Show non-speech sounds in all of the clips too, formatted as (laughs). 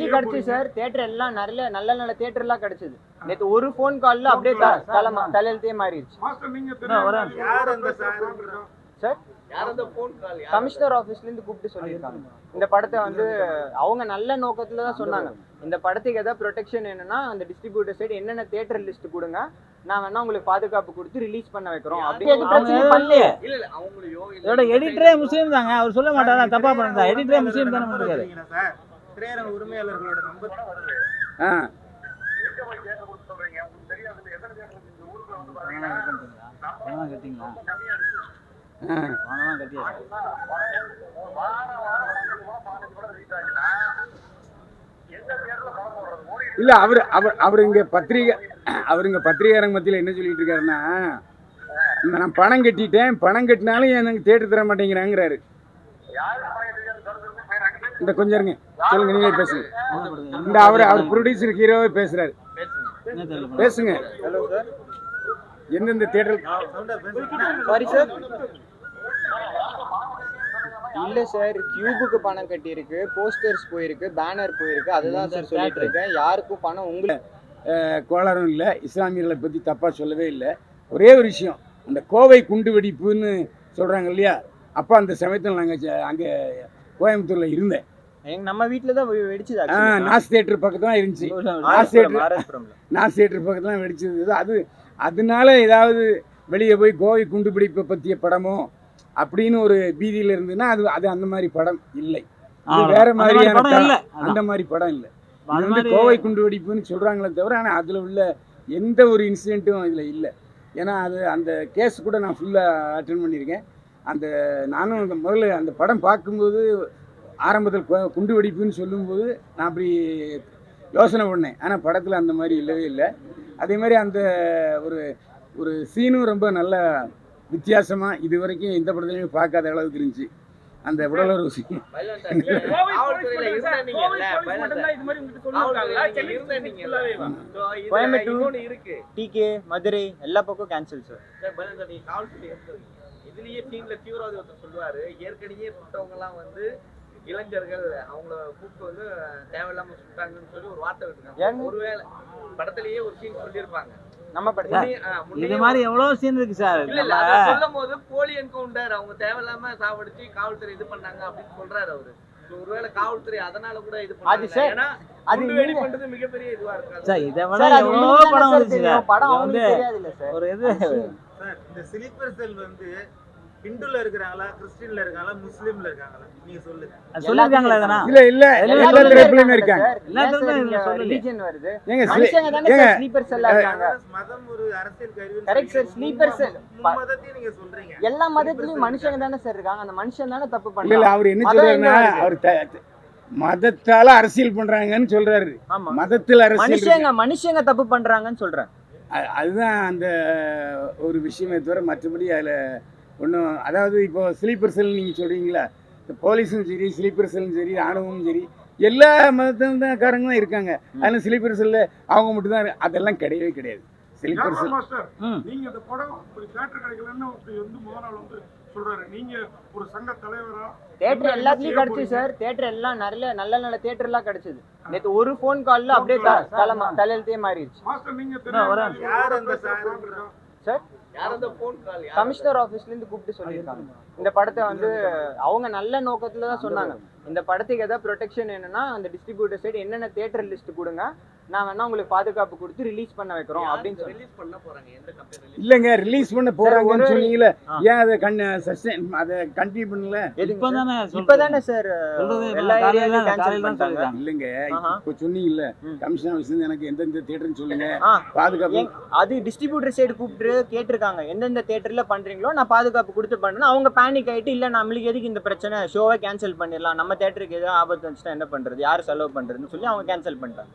எல்லாத்துலயும் கிடைச்சு sir. Theatre எல்லாம் நல்ல நல்ல நல்ல தியேட்டர் எல்லாம் கிடைச்சது. நேத்து ஒரு ஃபோன் கால்ல அப்படியே த- தலை மா- தலையெழுத்தே மாறிடுச்சு. சார் போன் கமிஷனர் ஆபீஸ்ல இருந்து கூப்பிட்டு சொல்லியிருக்காங்க. இந்த படத்தை வந்து அவங்க நல்ல நோக்கத்துல தான் சொன்னாங்க. இந்த படத்துக்கு ஏதாவது ப்ரொடெக்ஷன் என்னன்னா அந்த டிஸ்ட்ரிபியூட்டர் சைடு என்னென்ன தியேட்டர் லிஸ்ட் கொடுங்க. நான் வேணா உங்களுக்கு பாதுகாப்பு கொடுத்து ரிலீஸ் பண்ண வைக்கிறோம். அப்படி எதுவும் அவங்க பிரச்சனை பண்ணலையே இல்ல எடிட்டரே முஸ்லீம் தாங்க. அவர் சொல்ல மாட்டாரா? தப்பா பண்ணுறா எடிட்டரே முஸ்லீம் தானே பண்ணிருக்காரு திரையரங்க உரிமையாளர்களோட நம்பர் ஆ கட்டிங்களா இல்ல அவர் அவர் அவர் இங்க பத்திரிகை அவர் இங்க பத்திரிகையாரங்க மத்தியில என்ன சொல்லிட்டு இருக்காருன்னா நான் பணம் கட்டிட்டேன் பணம் கட்டினாலும் எனக்கு தேட்டர் தர மாட்டேங்கிறாங்கிறாரு இந்த கொஞ்சம் இருங்க. சொல்லுங்க நீங்களே பேசுங்க. இந்த அவர் அவர் ப்ரொடியூசர் ஹீரோவே பேசுறாரு. பேசுங்க. ஹலோ சார் எந்தெந்த தேட்டர் சாரி சார் இல்ல சார் கியூபுக்கு பணம் கட்டியிருக்கு போஸ்டர்ஸ் போயிருக்கு பேனர் போயிருக்கு. அதுதான் சார் சொல்லிட்டு இருக்கேன் யாருக்கும் பணம் உங்களுக்கு கோளாறும் இல்லை. இஸ்லாமியர்களை பற்றி தப்பாக சொல்லவே இல்லை. ஒரே ஒரு விஷயம். அந்த கோவை குண்டு வெடிப்புன்னு சொல்கிறாங்க இல்லையா? அப்போ அந்த சமயத்தில் நாங்கள் அங்கே கோயம்புத்தூரில் இருந்தேன். எங்க நம்ம வீட்ல தான் வெடிச்சது ஆ. நாஸ் தேட்டர் பக்கத்தில் தான் இருந்துச்சு. நாஸ் தேட்டர். நாஸ் தேட்டர் பக்கத்தில் தான் வெடிச்சது. அது அதனால ஏதாவது வெளியே போய் கோவை குண்டு வெடிப்பை பற்றிய படமோ அப்படின்னு ஒரு பீதியில் இருந்ததுன்னா அது அது அந்த மாதிரி படம் இல்லை. வேற மாதிரியான படம் தளம். இல்ல. அந்த மாதிரி படம் இல்லை. அது வந்து கோவை குண்டு வெடிப்புன்னு சொல்கிறாங்களே தவிர ஆனால் அதில் உள்ள எந்த ஒரு இன்சிடெண்ட்டும் இதில் இல்லை. ஏன்னா அது அந்த கேஸ் கூட நான் ஃபுல்லாக அட்டன் பண்ணியிருக்கேன். அந்த நானும் அந்த முதல்ல அந்த படம் பார்க்கும்போது ஆரம்பத்தில் குண்டு வெடிப்புன்னு சொல்லும்போது நான் அப்படி யோசனை பண்ணேன். ஆனால் படத்தில் அந்த மாதிரி இல்லவே இல்லை. அதே மாதிரி அந்த ஒரு ஒரு சீனும் ரொம்ப நல்ல வித்தியாசமாக இது வரைக்கும் எந்த படத்துலையுமே பார்க்காத அளவுக்கு இருந்துச்சு. அந்த உடலுறவு சீன். கோயம்புத்தூர். இருக்கு டிகே மதுரை எல்லா பக்கம் கேன்சல் சார் இதுலயே டீம்ல தீவிரவாதி ஒருத்தர் சொல்லுவாரு ஏற்கனவே சுட்டவங்க எல்லாம் வந்து இளைஞர்கள் அவங்கள கூப்பிட்டு வந்து தேவையில்லாம சுட்டாங்கன்னு சொல்லி ஒரு வார்த்தை விட்டுருக்காங்க? ஒருவேளை படத்திலேயே ஒரு சீன் சொல்லியிருப்பாங்க. நம்ம படத்துல? இது மாதிரி எவ்வளவு சீன் இருக்கு சார்? சொல்லும் போது போலி என்கவுண்டர் அவங்க தேவையில்லாம சாவடிச்சு காவல்துறை இது பண்ணாங்க அப்படின்னு சொல்றாரு அவரு. ஒருவேளை காவல்துறை அதனால கூட இது பண்ணாங்க ஏன்னா படம் வந்து ஒரு இது சார். இந்த ஸ்லீப்பர் செல் வந்து ஹிந்துல இருக்கிறாங்களா கிறிஸ்டின்ல இருக்காங்களா முஸ்லீம்ல இருக்காங்களா? நீங்க சொல்லுங்க. சொல்லியிருக்காங்களா எதனா? இல்லை இல்லை எல்லா எல்லாத்துலயும் தரப்புலையுமே இருக்காங்க. எல்லாத்துலயும் இதுல சொல்லலையே. ரிலிஜன் வருது. ஏங்க சில- மனுஷங்க தானே ஏங்க, சார் ஸ்லீப்பர் செல்லா இருக்காங்க. மதம் ஒரு அரசியல் கருவி. மதத்தையும் நீங்க சொல்றீங்க. எல்லா மதத்துலயும் மனுஷங்க தானே சார் இருக்காங்க. அந்த மனுஷன் தானே தப்பு இல்ல இல்ல பண்றாங்க அவர் என்ன சொல்றாருன்னா? அவர் மதத்தால அரசியல் பண்றாங்கன்னு சொல்றாரு. ஆமா. மதத்தில் அரசியல். மனுஷங்க மனுஷங்க தப்பு பண்றாங்கன்னு சொல்றேன். அ- அதுதான் அந்த ஒரு விஷயமே தவிர மற்றபடி அதில் ஒன்றும் அதாவது இப்போ ஸ்லீப்பர் செல் நீங்கள் சொல்கிறீங்களா இந்த போலீஸும் சரி ஸ்லீப்பர் செல்லும் சரி ராணுவமும் சரி எல்லா மதத்தினக்காரங்களும் தான் இருக்காங்க அதில் ஸ்லீப்பர் செல்ல அவங்க மட்டும்தான் இரு- அதெல்லாம் கிடையவே கிடையாது. ஸ்லீப்பர் செல் மாஸ்டர் ம். நீங்க இந்த படம் இப்படி தியேட்டர் கிடைக்கலன்னு வந்து முதல் நாள் வந்து சொல்றாரு. நீங்க ஒரு சங்க தலைவரா தியேட்டர் எல்லாத்துலயும் கிடைச்சு? சார் தியேட்டர் எல்லாம் நல்ல நல்ல நல்ல தியேட்டர் எல்லாம் கிடைச்சது. நேத்து ஒரு ஃபோன் கால்ல அப்படியே த- தலை மா- தலையெழுத்தே மாறிடுச்சு. மாஸ்டர் நீங்க யார் அந்த சார்? சார் கமிஷனர் ஆபீஸ்ல இருந்து கூப்பிட்டு சொல்லியிருக்காங்க. இந்த படத்தை வந்து அவங்க நல்ல நோக்கத்துல தான் சொன்னாங்க. இந்த படத்துக்கு ஏதாவது ப்ரொடெக்ஷன் என்னன்னா அந்த டிஸ்ட்ரிபியூட்டர் சைடு என்னென்ன தியேட்டர் லிஸ்ட் கொடுங்க. நான் வேணா உங்களுக்கு பாதுகாப்பு கொடுத்து ரிலீஸ் பண்ண வைக்கிறோம் அப்படின்னு சொல்லி ரிலீஸ் பண்ண போறாங்க? எந்த கம்பெனி இல்லைங்க ரிலீஸ் பண்ண போறாங்கன்னு சொன்னீங்களே. ஏன் அதை கண் சஸ்டைன் அதை கண்டினியூ பண்ணல? இப்பதானே இப்பதானே சார்? இல்லைங்க. இப்போ சொன்னீங்கல்ல. கமிஷன் ஆஃபீஸ் எனக்கு எந்தெந்த தேட்டர்னு சொல்லுங்க. பாதுகாப்பு. அது டிஸ்ட்ரிபியூட்டர் சைடு கூப்பிட்டு கேட்டிருக்காங்க. எந்தெந்த தியேட்டர்ல பண்றீங்களோ நான் பாதுகாப்பு கொடுத்து பண்றேன். அவங்க பேனிக் ஆயிட்டு இல்ல நம்மளுக்கு எதுக்கு இந்த பிரச்சனை? ஷோவை கேன்சல் பண்ணிடலாம். நம்ம தியேட்டருக்கு எதாவது ஆபத்து வந்துச்சுன்னா என்ன பண்றது? யார் செலவு பண்றதுன்னு சொல்லி அவங்க கேன்சல் பண்ணிட்டாங்க.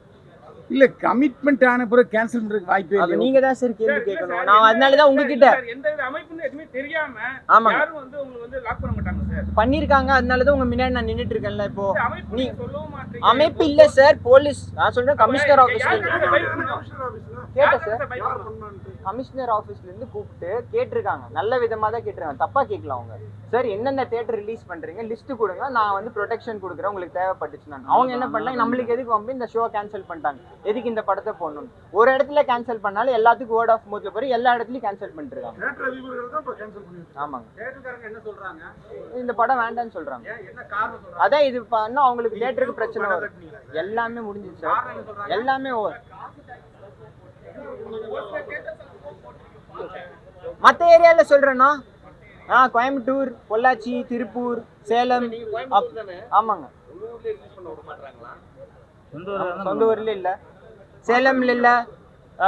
இல்ல கமிட்மெண்ட் ஆன பிறகு கேன்சல் பண்றதுக்கு வாய்ப்பே இல்லை நீங்க தான் சார் கேள்வி கேட்கணும் நான் அதனால தான் உங்ககிட்ட எந்த வித அமைப்புன்னு எதுவுமே தெரியாம ஆமாங்க யாரும் வந்து உங்களுக்கு வந்து லாக் பண்ண மாட்டாங்க சார் பண்ணிருக்காங்க அதனால தான் உங்க முன்னாடி நான் நின்னுட்டு இருக்கேன்ல இப்போ நீ- சொல்லவும் மாட்டீங்க அமைப்பு இல்ல சார் போலீஸ் நான் சொல்றேன் கமிஷனர் ஆபீஸ்ல யாருக்கு இருந்து. பயப்படணும்? கமிஷனர் ஆபீஸ்ல கேட்ட யாருக்கு சார் கமிஷனர் ஆஃபீஸ்ல இருந்து கூப்பிட்டு கேட்டிருக்காங்க. நல்ல விதமா தான் கேட்டிருக்காங்க. தப்பா கேட்கல அவங்க. சார் எந்தெந்த தேட்டர் ரிலீஸ் பண்றீங்க? லிஸ்ட் கொடுங்க. நான் வந்து ப்ரொடெக்ஷன் கொடுக்குறேன். உங்களுக்கு தேவைப்பட்டுச்சுன்னா அவங்க என்ன பண்ணாங்க? நம்மளுக்கு எதுக்கு வந்து இந்த ஷோ கேன்சல் பண்ணிட்டாங்க. எதுக்கு இந்த படத்தை போடணும் ஒரு இடத்துல கேன்சல் பண்ணாலும் எல்லாத்துக்கும் வேர்ட் ஆஃப் மவுத்ல போய் எல்லா இடத்துலயும் கேன்சல் பண்ணிருக்காங்க. ஆமாங்க. தேட்டருக்காரங்க என்ன சொல்றாங்க? இந்த படம் வேண்டாம்னு சொல்றாங்க. அதான் இது பண்ணா அவங்களுக்கு தேட்டருக்கு பிரச்சனை வரும்? எல்லாமே முடிஞ்சிச்சு எல்லாமே over. மத்த ஏரியால சொல்றேன்னா ஆ கோயம்புத்தூர் பொள்ளாச்சி திருப்பூர் சேலம் ஆமாங்க சொந்த ஊர்ல இல்ல சேலம்ல இல்ல ஆ,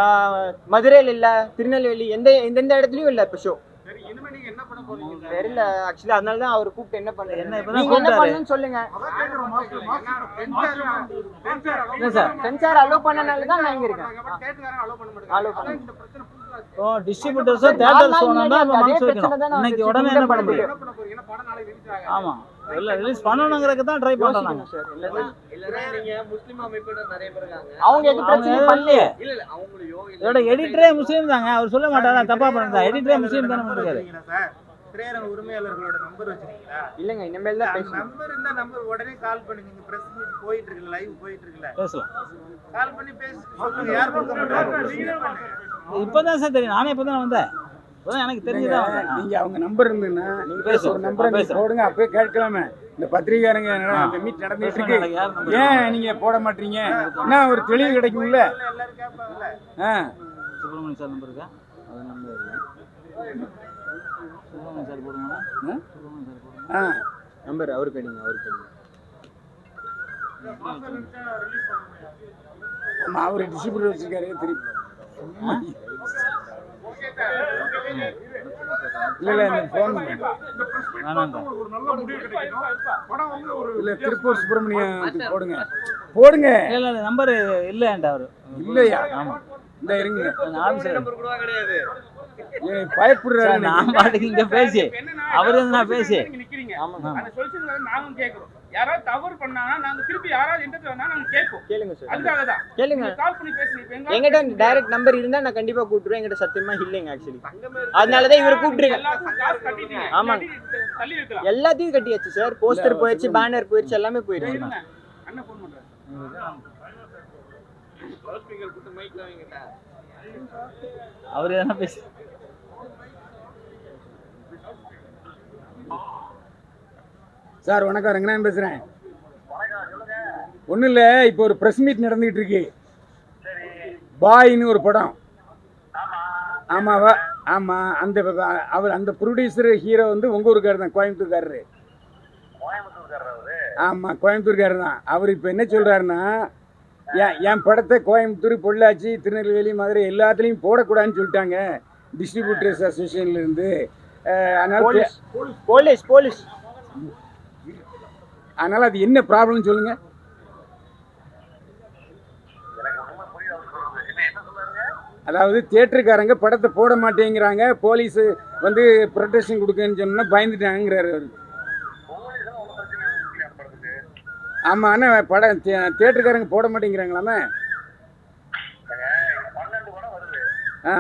மதுரையில இல்ல திருநெல்வேலி எந்த எந்தெந்த இடத்துலயும் இல்ல இப்ப ஷோ சரி இனிமே நீங்க என்ன பண்ண போறீங்க சார்? தெரியல ஆக்சுவலி அதனால தான் அவர் கூப்பிட்டு என்ன பண்றீங்க என்ன. பண்ணணும்னு சொல்லுங்க சென்சார் இல்ல சார் சென்சார் அலோவ் பண்ணனால தான் நான் இங்க இருக்கேன் allow பண்ண இப்போ டிஸ்ட்ரிபியூட்டர்ஸோ நாலு தேட்டர்ஸ் நாள் ஓனர் தான் முன்னாடி மனசு வைக்கணும். இன்னைக்கு. உடனே என்ன பண்ண முடியும். ஆமா. இல்ல ரிலீஸ் பண்ணணுங்கிறதுக்கு தான் ட்ரை பண்றோம் நாங்க. யோசிக்கணும் சார் இல்லன்னா இல்லன்னா நீங்க முஸ்லிம் அமைப்பினர் நிறைய பேர் இருக்காங்க. அவங்க எது பிரச்சனை பண்ணலையே. இல்ல இல்ல இதோட எடிட்டரே முஸ்லீம் தாங்க. அவர் சொல்ல மாட்டாரா? தப்பா பண்ணுறா எடிட்டரே முஸ்லீம் தானே பண்ணிருக்காரு. திரையரங்க உரிமையாளர்களோட நம்பர் வச்சிருக்கீங்களா? இல்லங்க இனிமேல் தான் நம்பர் இருந்தா நம்பர் உடனே கால் பண்ணுங்க. இங்க பிரஸ் மீட் போயிட்டு இருக்குல்ல லைவ் போயிட்டு இருக்குல்ல. பேசலாம். கால் பண்ணி பேசி சொல்லுங்க யார் மாட்டாங்க இப்பதான் சார் தெரியும். நானே இப்பதான் வந்தேன். இப்பதான் எனக்கு தெரிஞ்சுதான் வந்தேன். நீங்க அவங்க நம்பர் இருந்ததுன்னா நீங்க. ஒரு நம்பரை. போடுங்க அப்பயே கேட்கலாமே. இந்த பத்திரிகையாரங்க என்னடா அந்த மீட் நடந்துட்டு இருக்கு? ஏன் நீங்க போட மாட்டீங்க? என்ன ஒரு தெளிவு கிடைக்கும்ல? ஆ. சுப்பிரமணியம் சார் நம்பர் இருக்கா? அது நம்பர் ஆ? நம்பர் அவருக்கு அடிங்க அவருக்கு அடிங்க ஆமா அவர் டிஸ்ட்ரிபியூட்டர் வச்சிருக்காரு திருப்பி இல்ல இல்ல போன் இல்ல திருப்பூர் சுப்பிரமணியம் போடுங்க போடுங்க இல்ல நம்பர் இல்லையாண்டா அவரு இல்லையா ஆமா இந்த இருங்க. ஆஃபீஸர் நம்பர் கூட கிடையாது. பயப்படுறாரு நான் பாட்டுக்கு இங்க பேசி. இப்ப என்னன்னா, அவரு வந்து நான் பேசி. நீங்க நிக்கிறீங்க. ஆமாங்க அந்த சொல்யூஷன் நாங்களும் கேக்குறோம். யாராவது தவறு பண்ணாங்கன்னா நாங்க திருப்பி யாராவது எந்த வேணா நாங்க கேட்போம். கேளுங்க சார். அதுக்காக தான் கேளுங்க கால் பண்ணி பேசுங்க. இப்ப எங்க எங்கிட்ட டைரக்ட் நம்பர் இருந்தா நான் கண்டிப்பா கூப்பிட்டுருவேன். எங்கிட்ட சத்தியமா இல்லைங்க ஆக்சுவலி தங்கமே அதனாலதான் இவரை கூப்பிட்டுருக்கேன். வைக்கலாம் எல்லாத்தையும் கட்டியாச்சு சார். போஸ்டர் போயிடுச்சு பேனர் போயிடுச்சு எல்லாமே போயிடுச்சு. ஃபோன் பண்றாரு. அவரு எதனா பேசி. சார் வணக்கம். ரங்கநாதன் பேசுறேன். ஒன்றும் இல்லை இப்போ ஒரு ப்ரெஸ் மீட் நடந்துகிட்டு இருக்கு. பாய்னு ஒரு படம். ஆமாவா ஆமாம் அந்த அவர் அந்த ப்ரொடியூசர் ஹீரோ வந்து உங்கள் ஊருக்காரர் தான் கோயம்புத்தூர்காரரு. ஆமாம் கோயம்புத்தூர்காரர் தான். அவர் இப்போ என்ன சொல்கிறாருன்னா என் என் படத்தை கோயம்புத்தூர் பொள்ளாச்சி திருநெல்வேலி மதுரை எல்லாத்துலேயும் போடக்கூடாதுன்னு சொல்லிட்டாங்க டிஸ்ட்ரிபியூட்டர்ஸ் அசோசியேஷன்லேருந்து அதனால் போலீஸ் போலீஸ் அதனால் அது என்ன ப்ராப்ளம்னு சொல்லுங்கள் அதாவது தியேட்டருக்காரங்க படத்தை போட மாட்டேங்கிறாங்க போலீஸ் வந்து ப்ரொடெக்ஷன் கொடுக்கன்னு சொன்னா பயந்துட்டாங்கிறாரு அவர். ஆமாம் ஆனால் படம் தியேட்டருக்காரங்க போட மாட்டேங்கிறாங்களாமே? ஆ.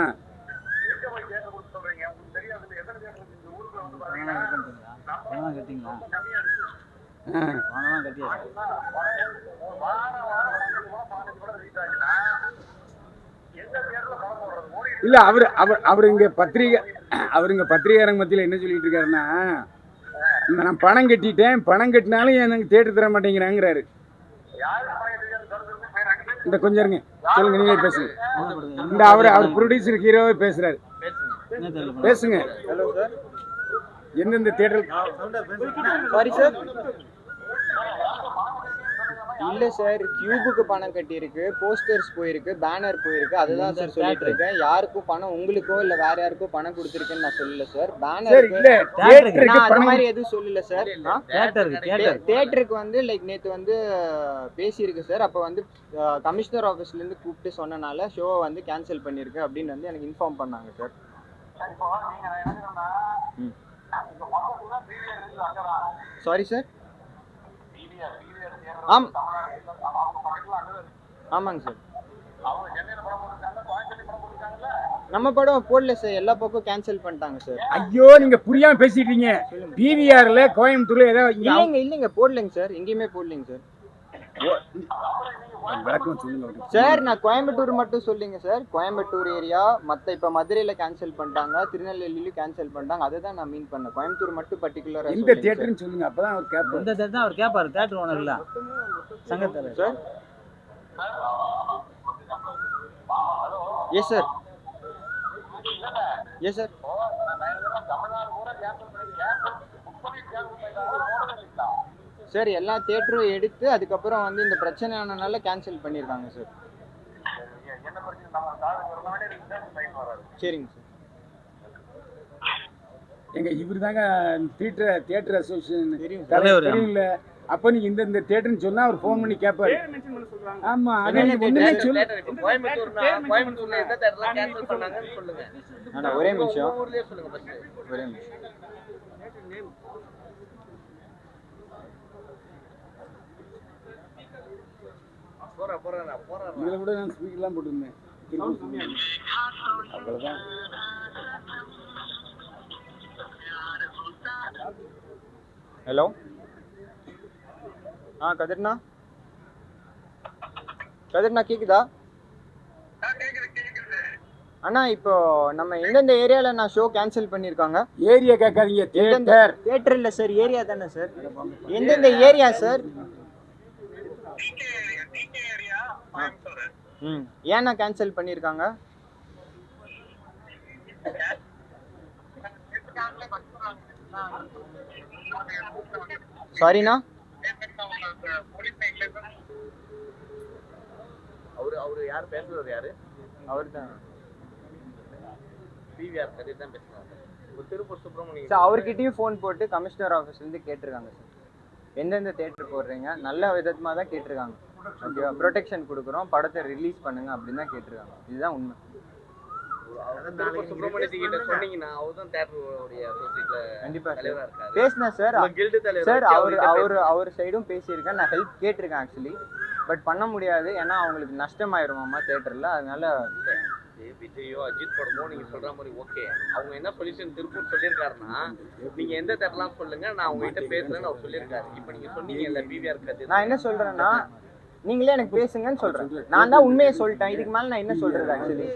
இல்லை அவர் அவர் அவர் இங்கே பத்திரிகை அவர் இங்கே பத்திரிகையாரங்க மத்தியில் என்ன சொல்லிட்டு இருக்காருன்னா நான் பணம் கட்டிட்டேன். பணம் கட்டினாலும் எனக்கு தேட்டர் தர மாட்டேங்கிறாங்கிறாரு. இந்த கொஞ்சம் இருங்க. சொல்லுங்க நீங்களே பேசுங்க. இந்த அவர் அவர் ப்ரொடியூசர் ஹீரோவே பேசுறாரு. பேசுங்க. எந்தெந்த தேட்டர் சாரி சார் இல்ல சார் கியூபுக்கு பணம் கட்டியிருக்கு போஸ்டர்ஸ் போயிருக்கு பேனர் போயிருக்கு அதுதான் சார் சொல்லிட்டு இருக்கேன் யாருக்கும் பணம் உங்களுக்கோ இல்ல வேற யாருக்கோ பணம் கொடுத்துருக்குன்னு நான் சொல்லல சார். சார் பேனர் நான் அது பணம் மாதிரி எதுவும் சொல்லல சார். தேட்டருக்கு வந்து லைக் நேத்து வந்து பேசியிருக்கு சார். அப்போ வந்து கமிஷனர் ஆஃபீஸ்ல இருந்து கூப்பிட்டு சொன்னனால ஷோவை வந்து கேன்சல் பண்ணிருக்கு அப்படின்னு வந்து எனக்கு இன்ஃபார்ம் பண்ணாங்க சார். சாரி சார் ஆம். ஆமாங்க சார். நம்ம படம் போடல சார். எல்லா பக்கம் கேன்சல் பண்ணிட்டாங்க சார். ஐயோ நீங்க புரியாம பேசிட்டீங்க. பிவிஆர்ல கோயம்புத்தூர்ல ஏதோ இல்லைங்க இல்லைங்க. போடலைங்க சார். எங்கேயுமே போடலைங்க சார். சார் நான் கோயம்புத்தூர் மட்டும் சொல்லிங்க சார். கோயம்புத்தூர் ஏரியா மற்ற இப்போ மதுரையில் கேன்சல் பண்ணிட்டாங்க திருநெல்வேலியிலும் கேன்சல் பண்ணிட்டாங்க. அதை தான் நான் மீன் பண்ணேன். கோயம்புத்தூர் மட்டும் பர்டிகுலராக எந்த தேட்டர்னு சொல்லுங்க அப்பதான் அவர் கேட்பாரு இந்த தேட்டர் தான் அவர் கேட்பாரு தேட்டர் ஓனர் இல்ல சங்கத்தில் sir. Yes sir yes sir sir எல்லா தேட்டரும் எடுத்து அதுக்கப்புறம் வந்து இந்த பிரச்சனை ஆனனால கேன்சல் பண்ணியிருக்காங்க சார். சரிங்க சார். எங்க இவர் தாங்க தியேட்டர் தியேட்டர் அசோசியேஷன் தெரியும் தலைவர். தெரியும்ல அப்ப நீங்க இந்த இந்த தேட்டர்னு சொன்னா அவர் ஃபோன் பண்ணி கேட்பாரு. பேர் மென்ஷன் பண்ண சொல்றாங்க. ஆமா அது எனக்கு ஒண்ணுமே? சொல்லு. தேட்டர் இப்போ கோயம்புத்தூர்னா கோயம்புத்தூர்ல எந்த தேட்டர்லாம் கேன்சல் பண்ணாங்கன்னு சொல்லுங்க. அண்ணா ஒரே நிமிஷம். ஒரே நிமிஷம். இதுல கூட நான் ஸ்பீக்கர்லாம் போட்டிருந்தேன். அவ்வளவுதான். ஹலோ ஆ கதிர்ண்ணா? கதிர்ண்ணா கேக்குதா? அண்ணா இப்போ நம்ம எந்தெந்த ஏரியால நான் ஷோ கேன்சல் பண்ணியிருக்காங்க? ஏரியா கேட்காதீங்க தியேட்டர் தியேட்டர் இல்ல சார் ஏரியா தானே சார் எந்தெந்த ஏரியா சார் ம். ஏன்னா கேன்சல் பண்ணியிருக்காங்க சாரிண்ணா அவரு அவரு யார்? பேசுறது யாரு? அவர் தான் பிவிஆர் கதை தான் பேசுறாங்க திருப்பூர் சுப்பிரமணியம் சார் அவர்கிட்டயும் ஃபோன் போட்டு கமிஷனர் ஆஃபீஸ்லேருந்து கேட்டிருக்காங்க சார் எந்தெந்த தேட்டர் போடுறீங்க? நல்ல விதமாக தான் கேட்டிருக்காங்க. ப்ரொடெக்ஷன் கொடுக்குறோம். படத்தை ரிலீஸ் பண்ணுங்க அப்படின்னு தான் கேட்டிருக்காங்க. இதுதான் உண்மை. கண்டிப்பா சார். சார். அவர் அவர் அவர் சைடும் பேசியிருக்கேன். நான் ஹெல்ப் கேட்டிருக்கேன் ஆக்சுவலி பட் பண்ண முடியாது. ஏன்னா அவங்களுக்கு நஷ்டமாயிருமாமா தேட்டரில் அதனால விஜயோ அஜித் படமோ நீங்க சொல்ற மாதிரி ஓகே அவங்க என்ன சொல்யூஷன் திருப்பூர் சொல்லியிருக்காருன்னா நீங்க எந்த தேட்டர்லாம் சொல்லுங்க நான் உங்ககிட்ட பேசுறேன்னு அவர் சொல்லியிருக்காரு. இப்போ நீங்க சொன்னீங்கல்ல பிவிஆர் கதை நான் என்ன சொல்றேன்னா நீங்களே எனக்கு பேசுங்கன்னு சொல்றேன். நான் தான் உண்மையை சொல்லிட்டேன். இதுக்கு மேல நான் என்ன சொல்றது ஆக்சுவலி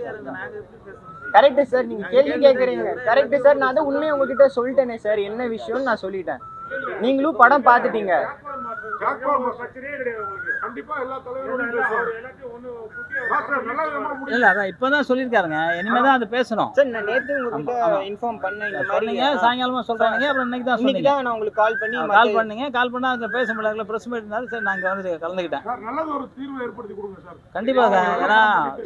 கரெக்ட் சார் நீங்க கேள்வி கேக்குறீங்க கரெக்ட் சார் நான் தான் உண்மையை உங்ககிட்ட சொல்லிட்டேனே சார் என்ன விஷயம்னு நான் சொல்லிட்டேன். நீங்களும் படம் பார்த்துட்டீங்க. பிளாட்ஃபார்ம் கிடையாது உங்களுக்கு. கண்டிப்பா எல்லா எல்லாத்தையும் ஒண்ணு இல்ல அதான் இப்பதான் சொல்லியிருக்காருங்க. இனிமே தான் அது பேசணும். சார் நான் நேத்து. இன்ஃபார்ம் பண்ணேன். இந்த மாதிரி சாயங்காலமா சொல்றாங்க. அப்புறம் இன்னைக்கு தான் இன்னைக்கு தான் நான் உங்களுக்கு கால் பண்ணி கால் பண்ணீங்க. கால் பண்ணா அங்க பேச முடியல பிரஸ் மீட் இருந்தாரு. சரி நான் வந்து கலந்துக்கிட்டேன். சார் நல்லது ஒரு தீர்வு ஏற்படுத்தி கொடுங்க சார். கண்டிப்பாக ஏன்னா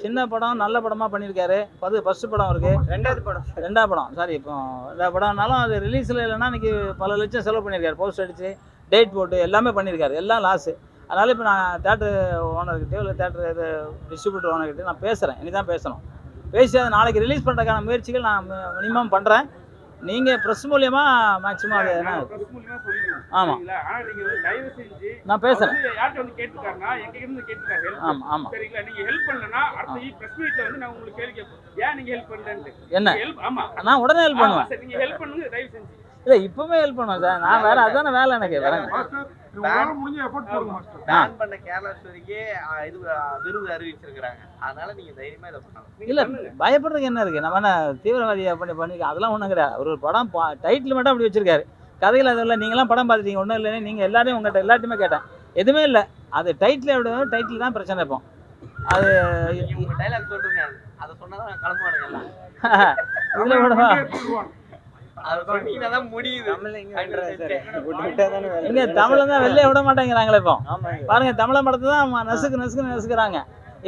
சின்ன படம் நல்ல படமா பண்ணியிருக்காரு. அது ஃபர்ஸ்ட் படம் இருக்கு ரெண்டாவது படம். ரெண்டாவது படம். சாரி இப்போ ரெண்டாவது படம்னாலும் அது ரிலீஸில் இல்லைன்னா இன்னைக்கு பல லட்சம் செலவு பண்ணியிருக்காரு. போஸ்ட் அடிச்சு. டேட் போட்டு எல்லாமே பண்ணியிருக்காரு. எல்லாம் லாஸு அதனால இப்போ நான் தேட்டர் ஓனர்கிட்டயோ இல்லை தேட்டர் இது டிஸ்ட்ரிபியூட்டர் ஓனர்கிட்டயோ நான் பேசுகிறேன் இனி தான் பேசணும். பேசி அதை நாளைக்கு ரிலீஸ் பண்ணுறதுக்கான முயற்சிகள் நான் மினிமம் பண்ணுறேன் நீங்கள் ப்ரெஸ் மூலியமா மேக்ஸிமம் அது என்ன? பிரஸ் மூலியமா சொல்லிடுவோம். ஆமா. சரிங்களா? ஆனா நீங்க வந்து தயவு செஞ்சு நான் பேசுகிறேன். ஆமாம் ஆமாம் என்ன? நான் உடனே ஹெல்ப் பண்ணுவேன். நீங்க இல்லை இப்போவே ஹெல்ப் பண்ணுவேன் சார். நான் வேறு அதுதானே வேலை எனக்கு. வரேன் மாஸ்டர் உங்களால முடிஞ்ச எஃபர்ட் போடுங்க மாஸ்டர் பேன் பண்ண கேரளா ஸ்டோரிக்கே இது விருது அறிவிச்சிருக்கிறாங்க. அதனால நீங்க தைரியமா இதை பண்ணலாம். இல்லை பயப்படுறதுக்கு என்ன இருக்குது நம்ம என்ன தீவிரவாதியை பண்ணி பண்ணி அதெல்லாம் ஒன்றும் கிடையாது. ஒரு படம் டைட்டில் மட்டும் அப்படி வச்சிருக்காரு. கதையில் அது இல்லை. நீங்களாம் படம் பார்த்துட்டீங்க. ஒன்றும் இல்லைன்னு நீங்கள் எல்லாரையும் உங்கள்கிட்ட எல்லாத்தையுமே கேட்டேன். எதுவுமே இல்லை. அது டைட்டில் எப்படி டைட்டில் தான் பிரச்சனை இப்போ. அது நீங்க டைலாக் சொல்றீங்க. அதை சொன்னாதான் கிளம்புவானுங்க (laughs) இதில் விடவா? (laughs) தமிழை தான் வெளியே விட மாட்டேங்கிறாங்களே இப்போ. பாருங்க தமிழை படத்தை தான் நசுக்கு நசுக்குன்னு நசுக்குறாங்க.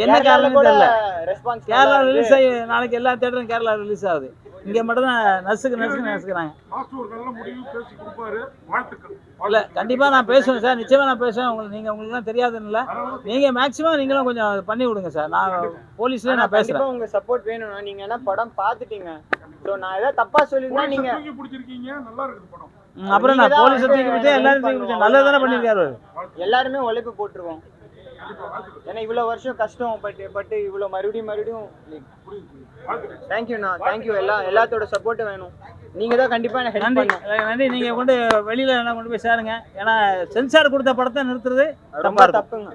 என்ன காரணம் கூட தெரியல. ரெஸ்பான்ஸ் கேரளா ரிலீஸ் ஆகி நாளைக்கு எல்லா தேட்டரும் கேரளா ரிலீஸ் ஆகுது. இங்கே மட்டும் தான் நசுக்கு நசுக்கு நசுக்குறாங்க. இல்லை கண்டிப்பாக நான் பேசுவேன் சார். நிச்சயமாக நான் பேசுவேன். உங்களுக்கு நீங்கள் உங்களுக்குலாம் தெரியாதுன்னு இல்லை நீங்கள் மேக்ஸிமம் நீங்களும் கொஞ்சம் பண்ணி விடுங்க சார். நான் போலீஸ்லேயே நான் பேசுகிறேன் கண்டிப்பா உங்க சப்போர்ட் வேணும்னா நீங்க என்ன படம் பாத்துட்டீங்க சோ நான் ஏதாவது தப்பா சொல்லிருந்தா நீங்க தூக்கி பிடிச்சிருக்கீங்க. நல்லா இருக்குது படம். அப்புறம் நான் போலீஸை தூக்கி பிடிச்சேன் எல்லாரும் தூக்கி பிடிச்சேன் நல்லது தானே பண்ணியிருக்காரு அவரு. எல்லாருமே உழைப்பு போட்டுருவோம். ஏன்னா இவ்வளோ வருஷம் கஷ்டம் பட்டு பட்டு இவ்வளோ மறுபடியும் மறுபடியும் தேங்க்யூண்ணா தேங்க்யூ எல்லா எல்லாத்தோட சப்போர்ட்டும் வேணும். நீங்கள் தான் கண்டிப்பாக எனக்கு ஹெல்ப் நன்றி. நீங்கள் கொண்டு வெளியில் எல்லாம் கொண்டு போய் சேருங்க. ஏன்னா சென்சார் கொடுத்த படத்தை நிறுத்துறது ரொம்ப தப்புங்க.